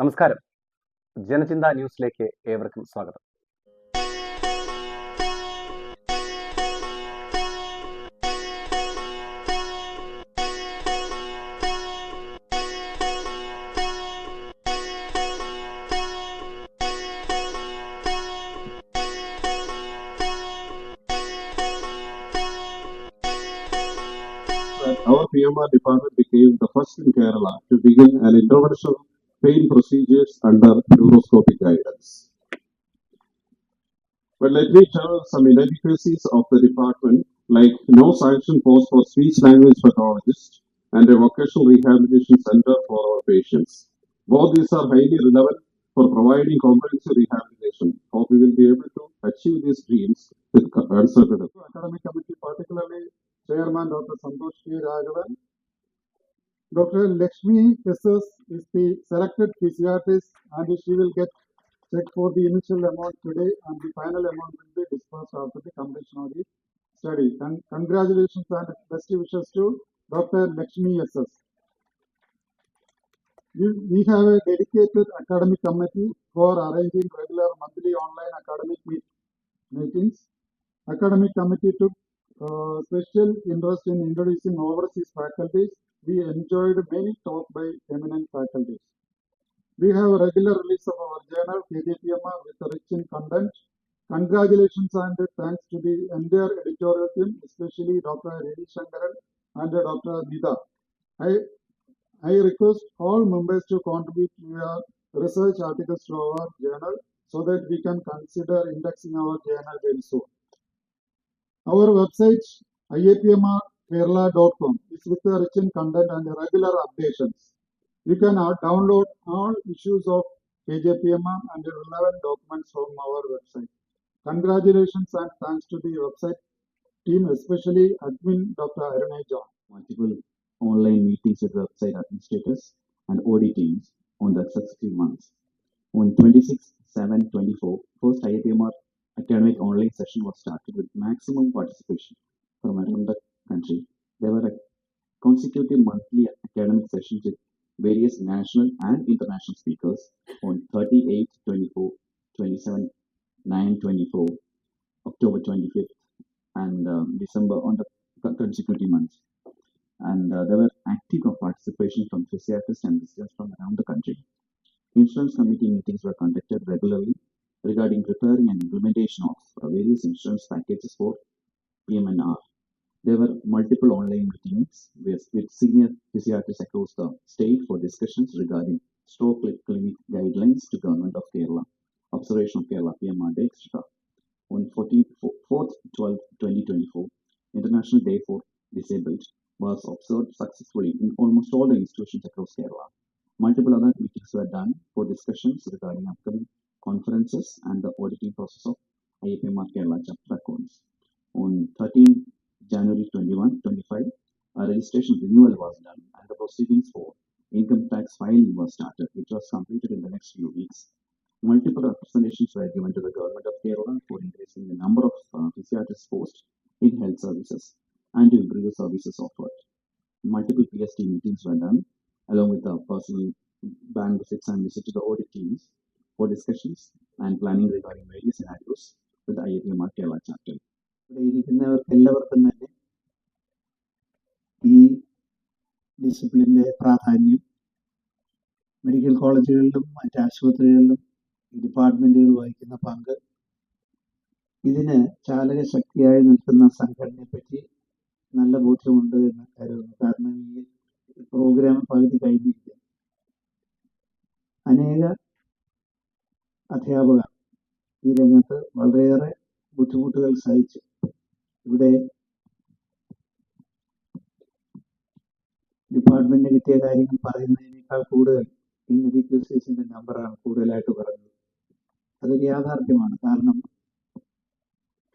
നമസ്കാരം ജനചിന്ത ന്യൂസിലേക്ക് ഏവർക്കും സ്വാഗതം our PMR department became the first in Kerala to begin an intervention pain procedures under neuroscopic guidance. But let me tell some inadequacies of the department, like no sanction post for speech language pathologist and a vocational rehabilitation center for our patients. Both these are highly relevant for providing comprehensive rehabilitation. Hope we will be able to achieve these dreams with concerted effort. academic committee, particularly Chairman Dr. Santosh. Raghavan. Dr. Lakshmi SS is the selected physiatrist and she will get check for the initial amount today and the final amount will be dispersed after the completion of the study. Con- congratulations and best wishes to Dr. Lakshmi SS. We, we have a dedicated academic committee for arranging regular monthly online academic meet, meetings. Academic committee took uh, special interest in introducing overseas faculties. We enjoyed many talks by eminent faculties. We have a regular release of our journal KJPMR with rich in content. Congratulations and thanks to the entire editorial team, especially Dr. Ravi Shankaran and Dr. Nida. I, I request all members to contribute their research articles to our journal so that we can consider indexing our journal very soon. Our website iapmrkerala.com is with a rich in content and regular updations. You can uh, download all issues of KJPMR and relevant documents from our website. Congratulations and thanks to the website team, especially admin Dr. Arunay John. multiple online meetings with website administrators and OD teams on the successive months. On 26 7 24, first IAPMR academic online session was started with maximum participation from around the country. There were consecutive monthly academic sessions with various national and international speakers on 38 24, 27 9 24, October 25th, and um, December on the con- consecutive months and uh, there were active participation from physiatrists and visitors from around the country. Insurance committee meetings were conducted regularly regarding preparing and implementation of uh, various insurance packages for PMNR. There were multiple online meetings with, with senior physiatrists across the uh, state for discussions regarding stroke clinic guidelines to Government of Kerala, observation of Kerala, PMR Day, etc. On 14th, 4th, 12th, 2024, International Day for Disabled was observed successfully in almost all the institutions across Kerala. Multiple other meetings were done for discussions regarding upcoming conferences and the auditing process of IAPMR Kerala chapter accounts. On 13 January 21, 25, a registration renewal was done and the proceedings for income tax filing was started, which was completed in the next few weeks. Multiple representations were given to the government of Kerala for increasing the number of uh, physiatrists posts in health services and to improve the services offered. Multiple PST meetings were done, along with the personal bank visits and visit to the audit teams for discussions and planning regarding various scenarios with the IAPMR Kerala chapter. ഇവിടെ ഇരിക്കുന്നവർക്ക് എല്ലാവർക്കും തന്നെ ഈ ഡിസിപ്ലിന്റെ പ്രാധാന്യം. Medical കോളേജുകളിലും മറ്റ് ആശുപത്രികളിലും ഈ ഡിപ്പാർട്ട്മെന്റുകൾ വഹിക്കുന്ന പങ്ക്. ഇതിന് ചാലകശക്തിയായി നിൽക്കുന്ന സംഘടനയെപ്പറ്റി നല്ല ബോധ്യമുണ്ട് എന്ന് കരുതുന്നു കാരണം ഈ പ്രോഗ്രാം പകുതി കഴിഞ്ഞിരിക്കുക അനേക അധ്യാപകർ ഈ രംഗത്ത് വളരെയേറെ ബുദ്ധിമുട്ടുകൾ സഹിച്ച്. ഇവിടെ ഡിപ്പാർട്ട്മെന്റിന് കിട്ടിയ കാര്യങ്ങൾ പറയുന്നതിനേക്കാൾ കൂടുതൽ ഈ മെഡിക്കൽ സീസിന്റെ നമ്പറാണ് കൂടുതലായിട്ട് പറഞ്ഞത് അതൊരു യാഥാർത്ഥ്യമാണ്. കാരണം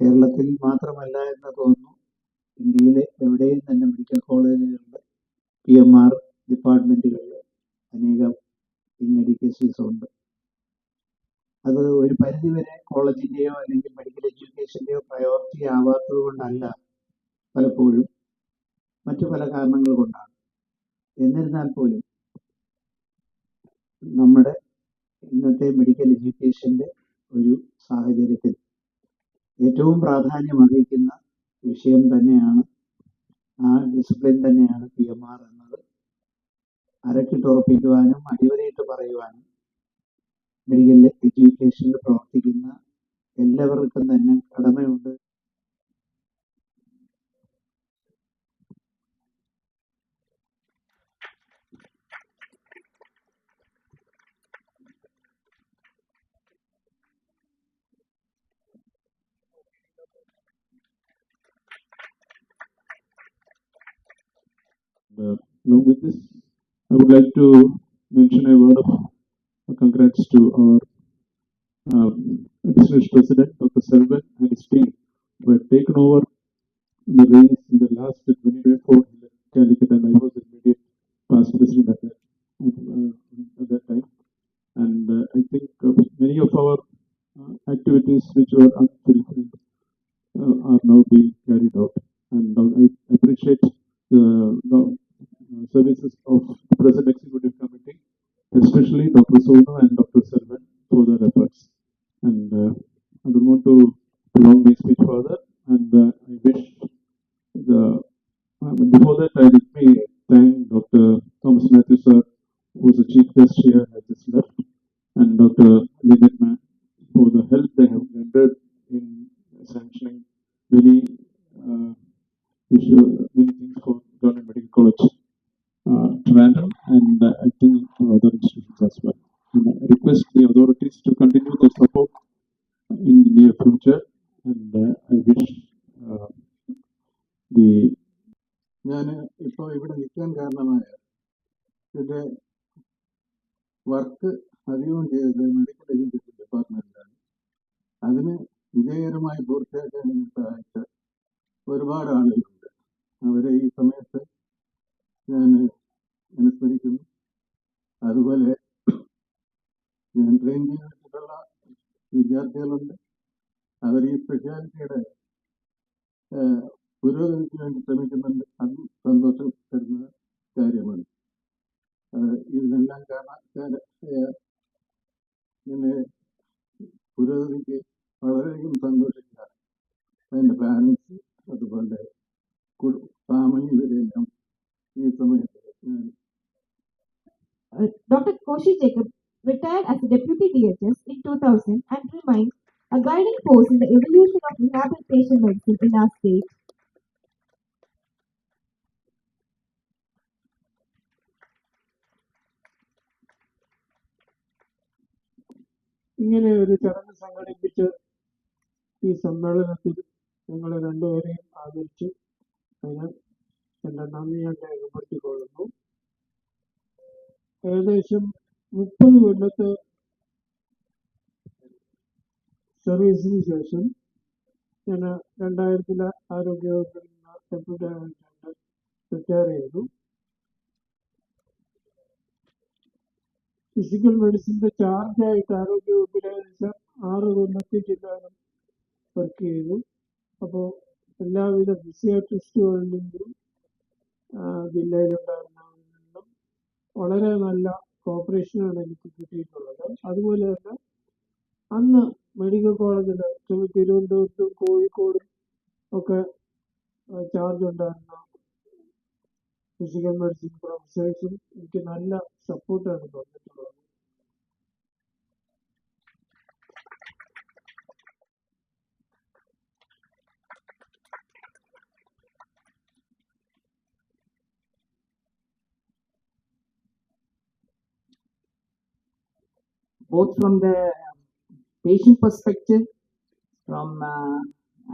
കേരളത്തിൽ മാത്രമല്ല എന്ന് തോന്നുന്നു ഇന്ത്യയിലെ എവിടെയും തന്നെ മെഡിക്കൽ കോളേജുകളുടെ പി എം ആർ ഡിപ്പാർട്ട്മെന്റുകളിൽ അനേകം ഇൻഎഡിക്കേഷൻസ് ഉണ്ട്. അത് ഒരു പരിധിവരെ കോളേജിന്റെയോ അല്ലെങ്കിൽ മെഡിക്കൽ എഡ്യൂക്കേഷന്റെയോ പ്രയോറിറ്റി ആവാത്തത് കൊണ്ടല്ല പലപ്പോഴും. മറ്റു പല കാരണങ്ങൾ കൊണ്ടാണ്. എന്നിരുന്നാൽ പോലും നമ്മുടെ ഇന്നത്തെ മെഡിക്കൽ എഡ്യൂക്കേഷന്റെ ഒരു സാഹചര്യത്തിൽ ഏറ്റവും പ്രാധാന്യം അർഹിക്കുന്ന വിഷയം തന്നെയാണ് ആ ഡിസിപ്ലിൻ തന്നെയാണ് പി എം ആർ എന്നത്. അരക്കിട്ടുറപ്പിക്കുവാനും അടിവരയിട്ട് പറയുവാനും മെഡിക്കൽ എഡ്യൂക്കേഷനിൽ പ്രവർത്തിക്കുന്ന എല്ലാവർക്കും തന്നെ കടമയുണ്ട് Uh, along with this, I would like to mention a word of congrats to our uh, distinguished president, Dr. Selvan, and his team, who had taken over the reins in the last 2024 in Calicut, and I was immediate past president at that, uh, at that time. And uh, I think uh, many of our uh, activities which were unfulfilled uh, are now being carried out. And I appreciate the services of the present executive committee, especially Dr. Sonu and Dr. Selvan for their efforts. And uh, I don't want to prolong my speech further. And uh, I wish the uh, before that, I let me thank Dr. Thomas Matthew sir, who is the chief guest here, has just left, and Dr. Lynette Darbar retired as a deputy DHS in 2000 and remained a guiding force in the evolution of rehabilitation medicine in our state. ഇങ്ങനെ ഒരു ചടങ്ങ് സംഘടിപ്പിച്ച് ഈ സമ്മേളനത്തിൽ ഞങ്ങൾ രണ്ടുപേരെയും ആദരിച്ചു അതിന് എന്റെ നന്ദി ഞാൻ രേഖപ്പെടുത്തിക്കൊള്ളുന്നു ഏകദേശം മുപ്പത് കൊല്ലത്തെ സർവീസിന് ശേഷം ഞാൻ രണ്ടായിരത്തിലെ ആരോഗ്യവകുപ്പിൽ നിന്ന് ഡെപ്യൂട്ടി ഡയറക്ടറായിട്ട് റിട്ടയർ ചെയ്തു. ഫിസിക്കൽ മെഡിസിന്റെ ചാർജായിട്ട് ആരോഗ്യവകുപ്പിൽ ഏകദേശം ആറ് കൊല്ലത്തേക്കെല്ലാവരും വർക്ക് ചെയ്തു. അപ്പോൾ എല്ലാവിധ ഫിസിയോട്രിസ്റ്റുകളിൽ നിന്നും ജില്ലയിലുണ്ടായിരുന്നവരിൽ നിന്നും വളരെ നല്ല കോപ്പറേഷനാണ് എനിക്ക് കിട്ടിയിട്ടുള്ളത്. അതുപോലെ തന്നെ അന്ന് മെഡിക്കൽ കോളേജിൽ തിരുവനന്തപുരത്തും കോഴിക്കോടും ഒക്കെ ചാർജ് ഉണ്ടായിരുന്ന ഫിസിക്കൽ മെഡിസിൻ പ്രൊഫസേഴ്സും എനിക്ക് നല്ല സപ്പോർട്ടാണ് തന്നിട്ടുള്ളത്. Both from the patient perspective, from uh,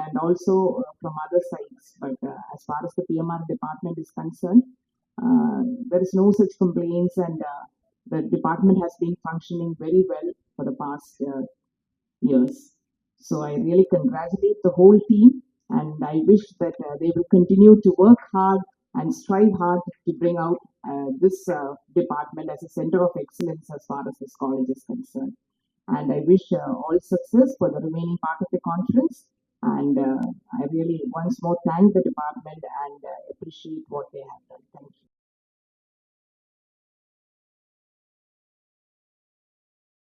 and also uh, from other sides. But uh, as far as the PMR department is concerned, uh, there is no such complaints, and uh, the department has been functioning very well for the past uh, years. So I really congratulate the whole team, and I wish that they will continue to work hard and strive hard to bring out uh, this uh, department as a center of excellence as far as this college is concerned. And I wish uh, all success for the remaining part of the conference. And uh, I really once more thank the department and uh, appreciate what they have done.